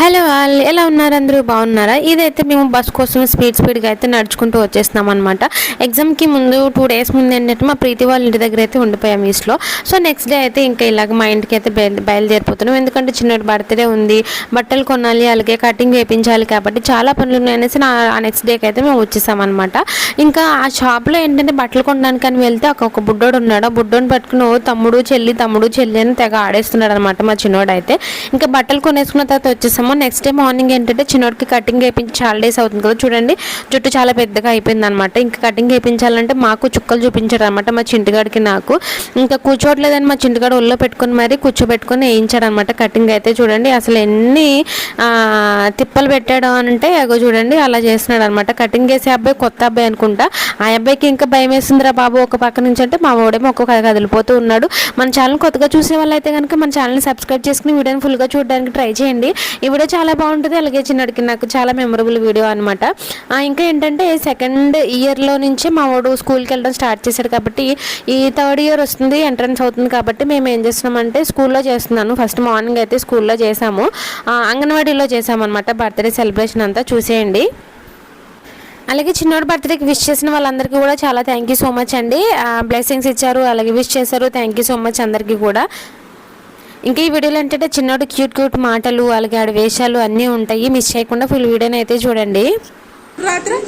Hello వాళ్ళు ఎలా ఉన్నారు అందరూ? బాగున్నారా? ఇదైతే మేము బస్ కోసం స్పీడ్ స్పీడ్గా అయితే నడుచుకుంటూ వచ్చేస్తున్నాం అనమాట ఎగ్జామ్కి ముందు టూ డేస్ ముందు ఏంటంటే మా ప్రీతి వాళ్ళ ఇంటి దగ్గర అయితే ఉండిపోయాం ఈస్ట్లో సో నెక్స్ట్ డే అయితే ఇంకా ఇలాగ మా ఇంటికి అయితే బయలు బయలుదేరిపోతున్నాం. ఎందుకంటే చిన్నటి బర్త్డే ఉంది. బట్టలు కొనాలి అలాగే కటింగ్ వేయించాలి కాబట్టి చాలా పనులు ఉన్నాయనేసి నా ఆ నెక్స్ట్ డేకి అయితే మేము వచ్చేసాం అనమాట ఇంకా ఆ షాప్లో ఏంటంటే బట్టలు కొనడానికి అని వెళ్తే ఒక బుడ్డోడు ఉన్నాడు. ఆ బుడ్డోని పట్టుకుని తమ్ముడు చెల్లి తమ్ముడు చెల్లి అని తెగ ఆడేస్తున్నాడు అనమాట మా చిన్నోడు అయితే. ఇంకా బట్టలు కొనేసుకున్న తర్వాత వచ్చేసాము. నెక్స్ట్ డే మార్నింగ్ ఏంటంటే చిన్నోడికి కటింగ్ వేయించి చాలా డేస్ అవుతుంది కదా. చూడండి జుట్టు చాలా పెద్దగా అయిపోయింది అనమాట ఇంకా కటింగ్ వేయించాలంటే మాకు చుక్కలు చూపించాడు అనమాట మా చింటిగాడికి నాకు. ఇంకా కూర్చోవట్లేదని మా చింటిగాడు ఒళ్ళో పెట్టుకొని మరి కూర్చోబెట్టుకుని వేయించాడు అనమాట కటింగ్ అయితే. చూడండి అసలు ఎన్ని తిప్పలు పెట్టాడు అని అంటే అగో చూడండి అలా చేస్తున్నాడు అనమాట కటింగ్ వేసే అబ్బాయి కొత్త అబ్బాయి అనుకుంటా. ఆ అబ్బాయికి ఇంకా భయం వేస్తుందిరా బాబు. ఒక పక్క నుంచి అంటే మా ఓడేమో ఒక్కొక్క కదిలిపోతూ ఉన్నాడు. మన ఛానల్ కొత్తగా చూసే వాళ్ళైతే కనుక మన ఛానల్ని సబ్స్క్రైబ్ చేసుకుని వీడియోని ఫుల్గా చూడడానికి ట్రై చేయండి. ఈ కూడా చాలా బాగుంటుంది. అలాగే చిన్నడికి నాకు చాలా మెమరబుల్ వీడియో అనమాట ఇంకా ఏంటంటే సెకండ్ ఇయర్లో నుంచి మా వాడు స్కూల్కి వెళ్ళడం స్టార్ట్ చేశాడు కాబట్టి ఈ థర్డ్ ఇయర్ వస్తుంది ఎంట్రన్స్ అవుతుంది కాబట్టి మేము ఏం చేస్తున్నామంటే స్కూల్లో చేస్తున్నాను. ఫస్ట్ మార్నింగ్ అయితే స్కూల్లో చేసాము అంగన్వాడీలో చేసామన్నమాట బర్త్డే సెలబ్రేషన్ అంతా చూసేయండి. అలాగే చిన్నోడు బర్త్డేకి విష్ చేసిన వాళ్ళందరికీ కూడా చాలా థ్యాంక్ యూ సో మచ్ అండి. బ్లెస్సింగ్స్ ఇచ్చారు అలాగే విష్ చేశారు. థ్యాంక్ యూ సో మచ్ అందరికీ కూడా. ఇంకా ఈ వీడియోలో ఏంటంటే చిన్నోడు క్యూట్ క్యూట్ మాటలు అలాగే ఆడ వేషాలు అన్నీ ఉంటాయి. మిస్ చేయకుండా ఫుల్ వీడియోని అయితే చూడండి. రాత్రి?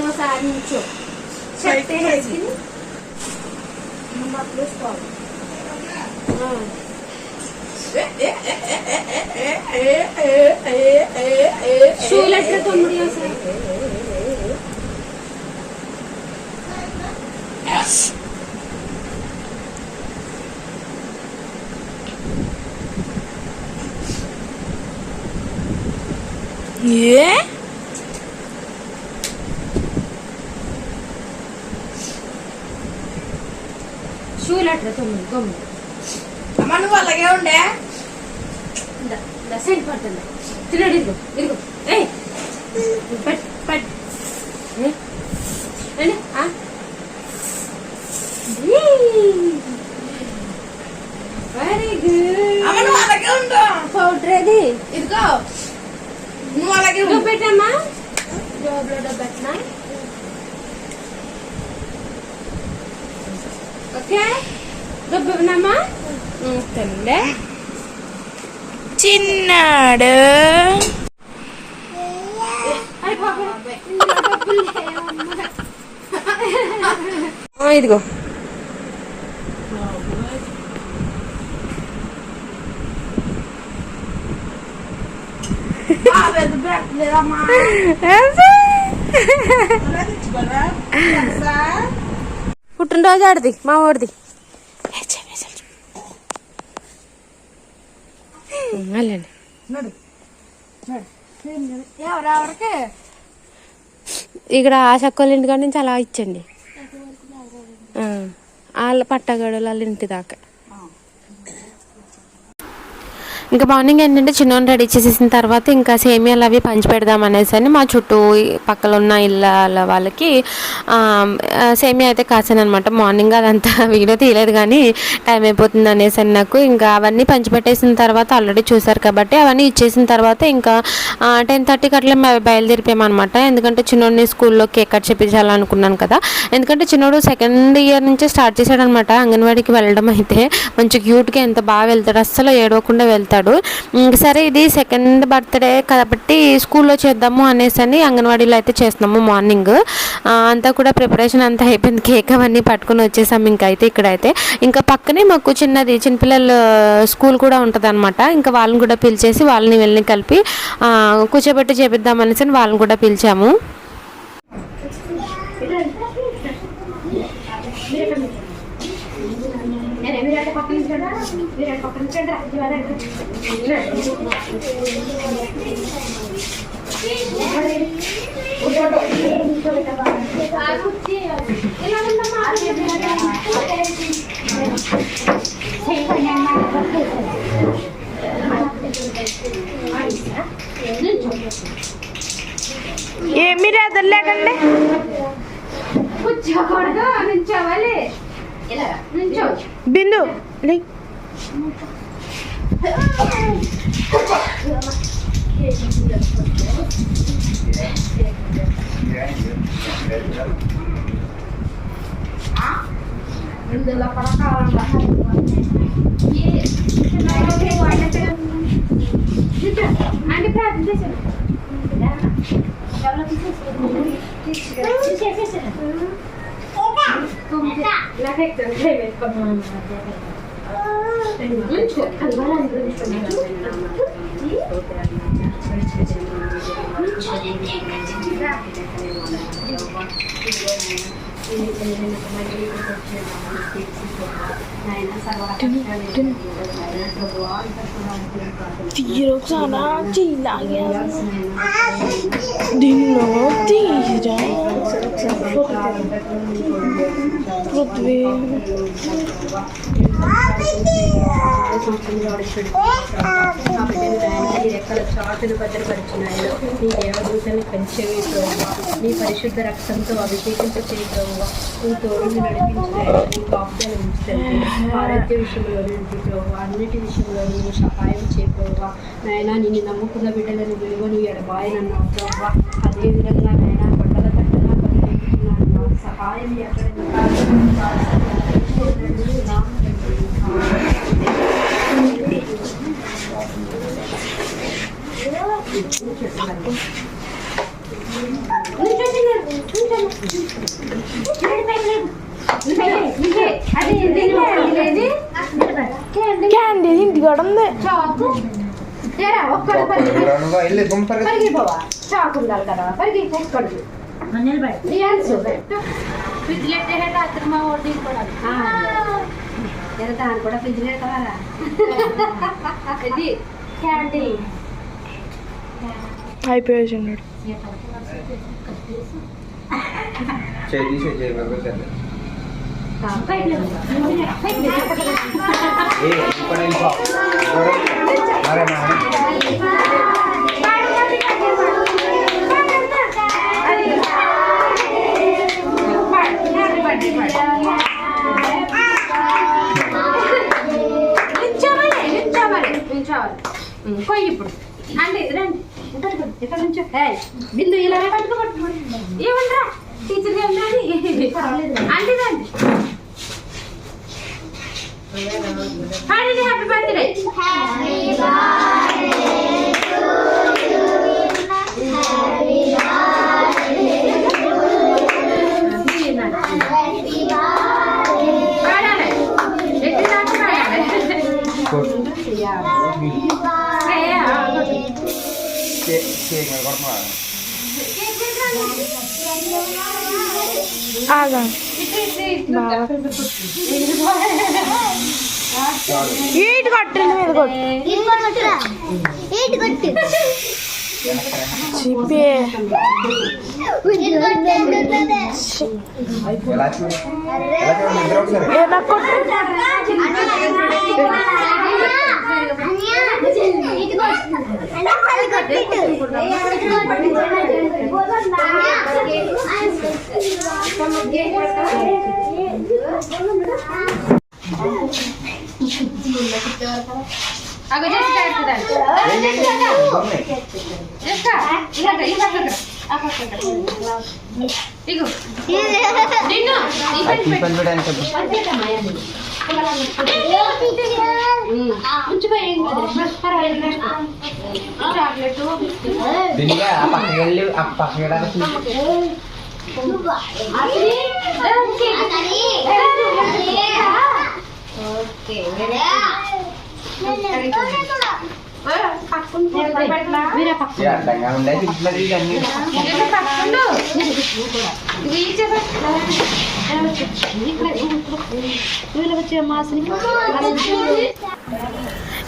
ఒకసారి నుంచో చెట్టే వేసుకుని బట్టలు వేసుకోవాలి షూలు ఎట్లా తొమ్మిది అసలు అమ్మ నువ్వు అలాగే ఉండే? దసైన్ పడుతుంది. తినడు ఇదిగో ఇదిగో. ఏయ్! పట్ పట్. ఏ? వెరీ గుడ్ అమ్మ నువ్వు అలాగే ఉండు. పౌడర్ అది ఇదిగో. నువ్వు అలాగే ఉండు. పెట్టమ్మా. జోబులో డబ్బెట్నా ఓకే? డబ్బునమ్మా తెల్లే చిన్నాడు. ఇదిగో పుట్టినరోజు ఆడిది మా వాడిది వెళ్ళండి ఎవరెవరికి ఇక్కడ ఆ చక్కల ఇంటి కాడ నుంచి అలా ఇచ్చండి. వాళ్ళ పట్టగడలు వాళ్ళ ఇంటి దాకా. ఇంకా మార్నింగ్ ఏంటంటే చిన్నోని రెడీ చేసేసిన తర్వాత ఇంకా సేమియాలు అవి పంచి పెడదాం అనేసి అని మా చుట్టూ పక్కన ఉన్న ఇళ్ళ వాళ్ళకి సేమియా అయితే కాసాను అనమాట మార్నింగ్ అదంతా వీడియో తీయలేదు కానీ టైం అయిపోతుంది అనేసి అని నాకు ఇంకా అవన్నీ పంచిపెట్టేసిన తర్వాత ఆల్రెడీ చూసారు కాబట్టి అవన్నీ ఇచ్చేసిన తర్వాత ఇంకా టెన్ థర్టీకి అట్లా బయలుదేరిపోయామన్నమాట. ఎందుకంటే చిన్నోడిని స్కూల్లో కేక్ కట్ చేపించాలనుకున్నాను కదా. ఎందుకంటే చిన్నోడు సెకండ్ ఇయర్ నుంచే స్టార్ట్ చేశాడనమాట అంగన్వాడీకి అంగన్వాడికి వెళ్ళడం అయితే. మంచి క్యూట్గా ఎంత బాగా వెళ్తాడు అస్సలు ఏడవకుండా వెళ్తాడు. ఇంక సరే ఇది సెకండ్ బర్త్డే కాబట్టి స్కూల్లో చేద్దాము అనేసి అని అంగన్వాడీలో అయితే చేస్తున్నాము మార్నింగ్. అంతా కూడా ప్రిపరేషన్ అంతా అయిపోయింది. కేక్ అవన్నీ పట్టుకుని వచ్చేసాము ఇంకా అయితే ఇక్కడైతే. ఇంకా పక్కనే మాకు చిన్నది చిన్నపిల్లల స్కూల్ కూడా ఉంటుంది అనమాట ఇంకా వాళ్ళని కూడా పిలిచేసి వాళ్ళని వెళ్ళని కలిపి కూర్చోబెట్టి చేపిద్దాం అనేసి అని వాళ్ళని కూడా పిలిచాము. నేను విరాట్ పక్కన నుంచోడా విరాట్ పక్కన నుంచోడా ఏమి రాదు లేకండి కూర్చోకూడదు నుంచోవాలి Bindu. Ini 나색 정체에 건. 왜 좋단 말안 그러는 Tiro sana chỉ là em ừ. đi nó tiro. Prithvi రెక్కల చాటును నీ దేవదూతని పెంచేవి ప్రభువ నీ పరిశుద్ధ రక్తంతో అభిషేకింప ప్రభువ నీ తోడుని నడిపించిన నీ కాపుదల ఆరోగ్య విషయంలో నుండి ప్రభువ అన్నిటి విషయంలో నీవు సహాయం చేయ ప్రభువ నాయన నిన్ను నమ్ముకున్న బిడ్డలను విలువను ఎడబాయనన్నావు ప్రభువ అదేవిధంగా నాయన బట్టల కట్టగా సహాయం ఎక్కడ క్యాండీ ఇంటికాడ ఉంది వెళ్ళి గుంపరు చాకు ఉండాలి కదా. పరిగి తెచ్చుకోండి దాన్ని కూడా ఫ్రిడ్జ్ పెడతావారా ఇది క్యాండీ అయిపోయి ఉన్నాడు. ఏ బిందు ఇలా పట్టుకో పట్టుకో ఏమంటారా టీచర్ గారు రండి అంటే రండి పాడండి హ్యాపీ బర్త్డే పాడాలి ఆగా ఈటు కట్టండి మీద కొట్టు చిప్పే ఎలా ఏ నాకు కొట్టు అగో చేసి కడుతుందండి ఏం చేయండి? గమ్మునే. చేస్తా ఇలాగ ఈ పక్కన ఆ పక్కన ఇగో నిన్ను ఈ ఆ టీ పని పెట్టడానికి చెప్పు. చాక్లెట్ దీనిగా ఆ పక్కకి వెళ్ళి ఆ పక్కకి వెళ్ళాలి మీరే పక్క ఇది అడ్డంగా ఉండేది ఇట్లా ఇవన్నీ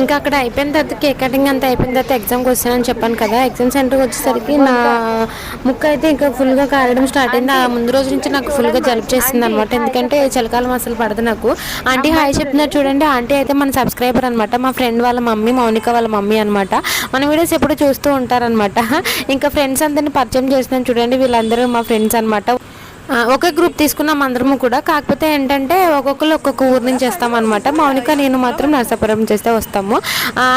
ఇంకా అక్కడ అయిపోయిన తర్వాత కేక్ కటింగ్ అంతా అయిపోయిన తర్వాత ఎగ్జామ్కి వచ్చానని చెప్పాను కదా. ఎగ్జామ్ సెంటర్కి వచ్చేసరికి నా ముక్క అయితే ఇంకా ఫుల్గా కారడం స్టార్ట్ అయింది. ఆ ముందు రోజు నుంచి నాకు ఫుల్గా జలుపు చేసింది అనమాట ఎందుకంటే చలికాలం అసలు పడదు నాకు. ఆంటీ హాయ్ చెప్తున్నారు చూడండి. ఆంటీ అయితే మన సబ్స్క్రైబర్ అనమాట మా ఫ్రెండ్ వాళ్ళ మమ్మీ మౌనిక వాళ్ళ మమ్మీ అనమాట మన వీడియోస్ ఎప్పుడు చూస్తూ ఉంటారనమాట ఇంకా ఫ్రెండ్స్ అందరిని పరిచయం చేస్తున్నాను చూడండి. వీళ్ళందరూ మా ఫ్రెండ్స్ అనమాట ఒకే గ్రూప్ తీసుకున్నాం అందరము కూడా. కాకపోతే ఏంటంటే ఒక్కొక్కరు ఒక్కొక్క ఊరు నుంచి వస్తామన్నమాట. మౌనిక నేను మాత్రం నరసాపురం చేస్తే వస్తాము.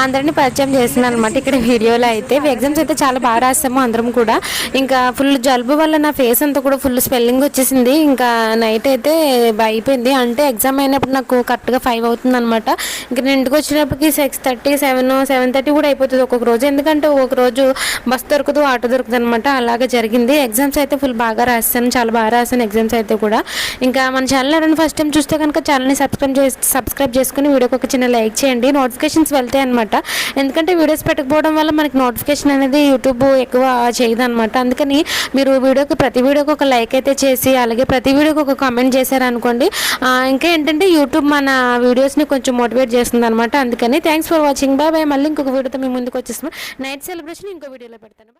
అందరినీ పరిచయం చేసిన అనమాట ఇక్కడ వీడియోలో అయితే. ఎగ్జామ్స్ అయితే చాలా బాగా రాస్తాము అందరం కూడా. ఇంకా ఫుల్ జలుబు వల్ల నా ఫేస్ అంతా కూడా ఫుల్ స్పెల్లింగ్ వచ్చేసింది. ఇంకా నైట్ అయితే అయిపోయింది. అంటే ఎగ్జామ్ అయినప్పుడు నాకు కరెక్ట్గా ఫైవ్ అవుతుంది అనమాట ఇంకా నేను ఇంటికి వచ్చినప్పటికి six thirty seven seven thirty కూడా అయిపోతుంది ఒక్కొక్క రోజు. ఎందుకంటే ఒక రోజు బస్ దొరకదు ఆటో దొరకదు అనమాట అలాగే జరిగింది. ఎగ్జామ్స్ అయితే ఫుల్ బాగా రాస్తాను చాలా బాగా రాసిన ఎగ్జామ్స్ అయితే కూడా. ఇంకా మన ఛానల్ ఎవరైనా ఫస్ట్ టైం చూస్తే కనుక ఛానల్ని సబ్స్క్రైబ్ చేసి సబ్స్క్రైబ్ చేసుకుని వీడియోకి ఒక చిన్న లైక్ చేయండి. నోటిఫికేషన్స్ వెళ్తాయి అనమాట ఎందుకంటే వీడియోస్ పెట్టకపోవడం వల్ల మనకి నోటిఫికేషన్ అనేది యూట్యూబ్ ఎక్కువ చేయదు అనమాట అందుకని మీరు వీడియోకి ప్రతి వీడియోకి ఒక లైక్ అయితే చేసి అలాగే ప్రతి వీడియోకి ఒక కామెంట్ చేశారనుకోండి ఇంకా ఏంటంటే యూట్యూబ్ మన వీడియోస్ని కొంచెం మోటివేట్ చేస్తుంది అనమాట అందుకని thanks for watching bye bye మళ్ళీ ఇంకొక వీడియోతో మీ ముందుకు వచ్చేస్తున్నాం నైట్ సెలబ్రేషన్ ఇంకో వీడియోలో పెడతాను.